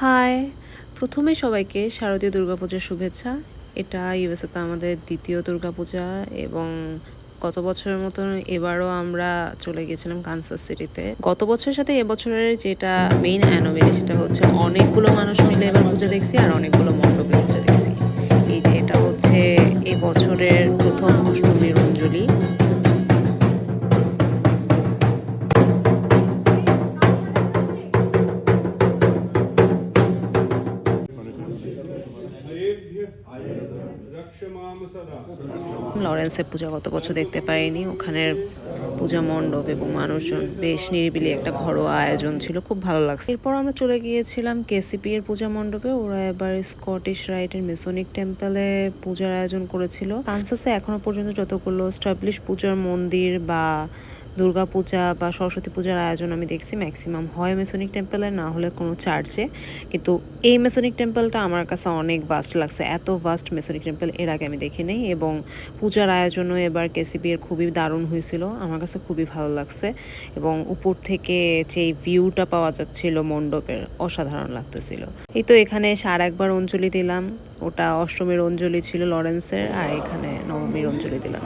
High. প্রথমে সবাইকে শারদীয় দুর্গাপূজার শুভেচ্ছা। এটা ইউএসএতে আমাদের দ্বিতীয় দুর্গাপূজা এবং গত বছরের মতন এবারও আমরা চলে গেছিলাম কানসাস সিটিতে। গত বছরের সাথে এবছরের যেটা মেইন অ্যানোমেলি সেটা হচ্ছে অনেকগুলো মানুষ মিলে এবার পুজো দেখছি আর অনেকগুলো মণ্ডপে পুজো দেখছি। এই যে এটা হচ্ছে এবছরের প্রথম অষ্টমীর লরেন্সে পূজা গত বছর দেখতে পাইনি। ওখানের পূজা মণ্ডপ এবং মানুষজন বেশ নিরিবিলি একটা ঘরোয়া আয়োজন ছিল, খুব ভালো লাগছে। এরপর আমরা চলে গিয়েছিলাম কেসিপি এর পূজা মণ্ডপে। ওরা এবার স্কটিশ রাইটের মেসোনিক টেম্পলে পূজার আয়োজন করেছিল। কানসাসে এখনও পর্যন্ত যতগুলো স্টাবলিশ পূজার মন্দির বা দুর্গা পূজা বা সরস্বতী পূজার আয়োজন আমি দেখছি ম্যাক্সিমাম হয় মেসোনিক টেম্পলে না হলে কোনো চার্চে কিন্তু এই মেসোনিক টেম্পলটা আমার কাছে অনেক বাস্ট লাগছে। এত ভাস্ট মেসোনিক টেম্পল এর আগে আমি দেখিনি এবং পূজার আয়োজনও এবার কেসিবি এর খুবই দারুণ হয়েছিল। আমার কাছে খুবই ভালো লাগছে এবং উপর থেকে যেই ভিউটা পাওয়া যাচ্ছিল মণ্ডপের অসাধারণ লাগতেছিল। এই তো এখানে এসে আর একবার অঞ্জলি দিলাম। ওটা অষ্টমীর অঞ্জলি ছিল লরেন্সের, আর এখানে নবমীর অঞ্জলি দিলাম।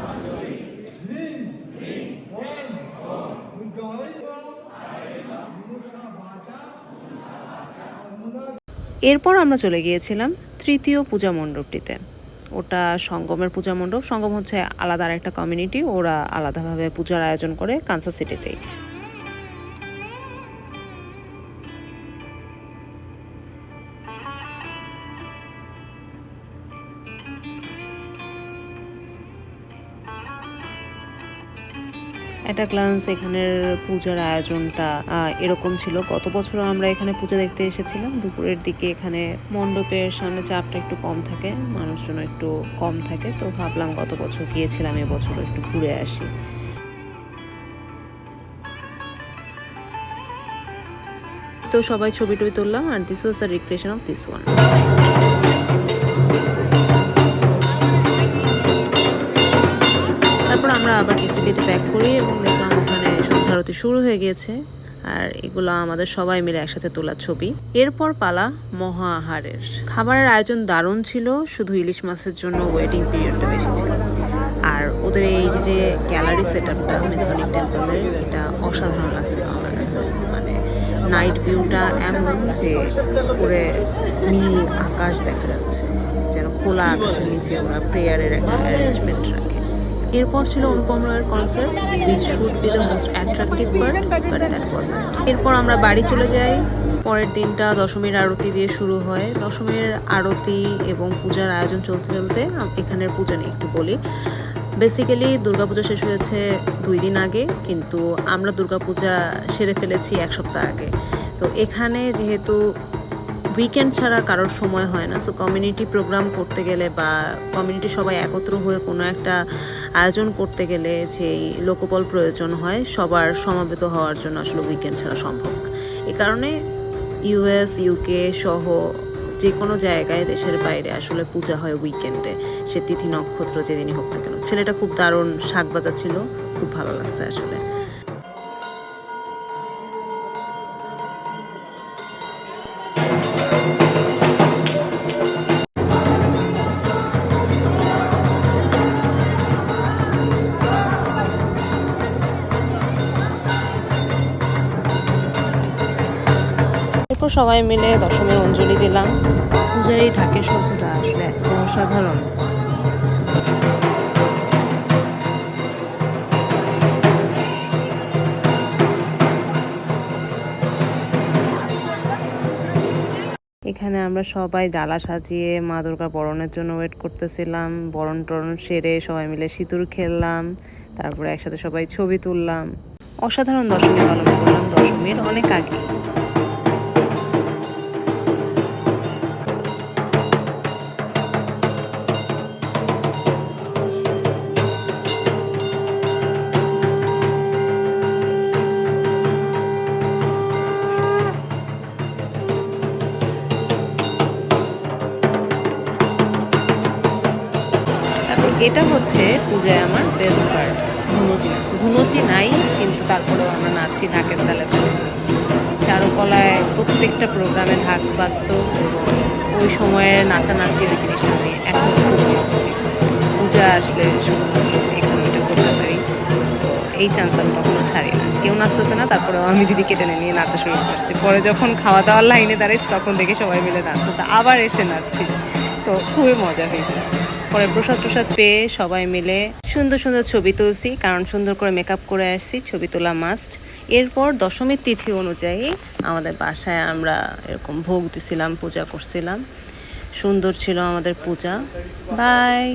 এরপর আমরা চলে গিয়েছিলাম তৃতীয় পূজা মণ্ডপটিতে। ওটা সঙ্গমের পূজা মণ্ডপ। সঙ্গম হচ্ছে আলাদা একটা কমিউনিটি ওরা আলাদাভাবে পূজার আয়োজন করে কানসাস সিটিতেই একটা গ্লান্স এখানের পূজার আয়োজনটা এরকম ছিল। গত বছর আমরা এখানে পূজা দেখতে এসেছিলাম। দুপুরের দিকে এখানে মণ্ডপের সামনে চাপটা একটু কম থাকে মানুষজন একটু কম থাকে। তো ভাবলাম গত বছর গিয়েছিলাম এবছর একটু ঘুরে আসি। তো সবাই ছবি টবি তুললাম আর this was the recreation of this one টিসিপিতে pack করি এবং দেখলাম ওখানে সন্ধ্যারতি শুরু হয়ে গিয়েছে। আর এগুলো আমাদের সবাই মিলে একসাথে তোলা ছবি। এরপর পালা মহা আহারের। খাবারের আয়োজন দারুণ ছিল, শুধু ইলিশ মাছের জন্য ওয়েটিং পিরিয়ডটা বেশি ছিল। আর ওদের এই যে যে গ্যালারি সেট আপটা মেসোনিক টেম্পলের এটা অসাধারণ লাগছিল আমার কাছে। মানে নাইট ভিউটা এমন যে উপরে নীল আকাশ দেখা যাচ্ছে। যেন খোলা আকাশের নিচে ওরা প্রেয়ারের একটা অ্যারেঞ্জমেন্ট রাখে। এরপর ছিল অনুপম রয়ের concert which should be the most attractive but but that was এরপর আমরা বাড়ি চলে যাই। পরের দিনটা দশমীর আরতি দিয়ে শুরু হয়। দশমীর আরতি এবং পূজার আয়োজন চলতে চলতে এখানের পূজা নিয়ে একটু বলি। বেসিক্যালি দুর্গাপূজা শেষ হয়েছে দুই দিন আগে, কিন্তু আমরা দুর্গাপূজা সেরে ফেলেছি এক সপ্তাহ আগে। তো এখানে যেহেতু উইকেন্ড ছাড়া কারোর সময় হয় না। সো কমিউনিটি প্রোগ্রাম করতে গেলে বা কমিউনিটি সবাই একত্র হয়ে কোনো একটা আয়োজন করতে গেলে যেই লোকবল প্রয়োজন হয়, সবার সমাবেত হওয়ার জন্য আসলে উইকেন্ড ছাড়া সম্ভব না। এ কারণে ইউএস ইউকে সহ যে কোনো জায়গায় দেশের বাইরে আসলে পূজা হয় উইকেন্ডে সে তিথি, নক্ষত্র যেদিনই হোক না কেন। ছেলেটা খুব দারুণ শাক বাজাচ্ছিল, খুব ভালো লাগছে আসলে। সবাই মিলে দশমীর অঞ্জলি দিলাম। পূজার এই ঢাকের শব্দটা আসলে অসাধারণ। এখানে আমরা সবাই ডালা সাজিয়ে মা দুর্গা বরণের জন্য ওয়েট করতেছিলাম। বরণ টরণ সেরে সবাই মিলে সিঁদুর খেললাম, তারপরে একসাথে সবাই ছবি তুললাম। অসাধারণ দশমী পালন করলাম, দশমীর অনেক আগে। এটা হচ্ছে পূজায় আমার বেস্ট পার্ট ধুনুচি নাচ। ধুনুচি নাই, কিন্তু তারপরেও আমরা নাচছি ঢাকের তালে তালে। চারো কলায় প্রত্যেকটা প্রোগ্রামে ঢাক বাজতো ওই সময়ের নাচানাচি ওই জিনিসটা আমি এখন পূজা আসলে শুধুমাত্র এখানে এটা করতে পারি। তো এই চান্স আমি কখনো ছাড়ি না। কেউ নাচতেছে না, তারপরেও আমি দিদি কেটে নিয়ে নাচা শুরু করছি। পরে যখন খাওয়া দাওয়ার লাইনে দাঁড়াইছি, তখন দেখে সবাই মিলে নাচতেছে। আবার এসে নাচছি। তো খুবই মজা হয়েছে। পরে প্রসাদ প্রসাদ পেয়ে সবাই মিলে সুন্দর সুন্দর ছবি তুলছি, কারণ সুন্দর করে মেকআপ করে আসছি, ছবি তোলা মাস্ট এরপর দশমীর তিথি অনুযায়ী আমাদের বাসায় আমরা এরকম ভোগ দিছিলাম, পূজা করছিলাম। সুন্দর ছিল আমাদের পূজা। বাই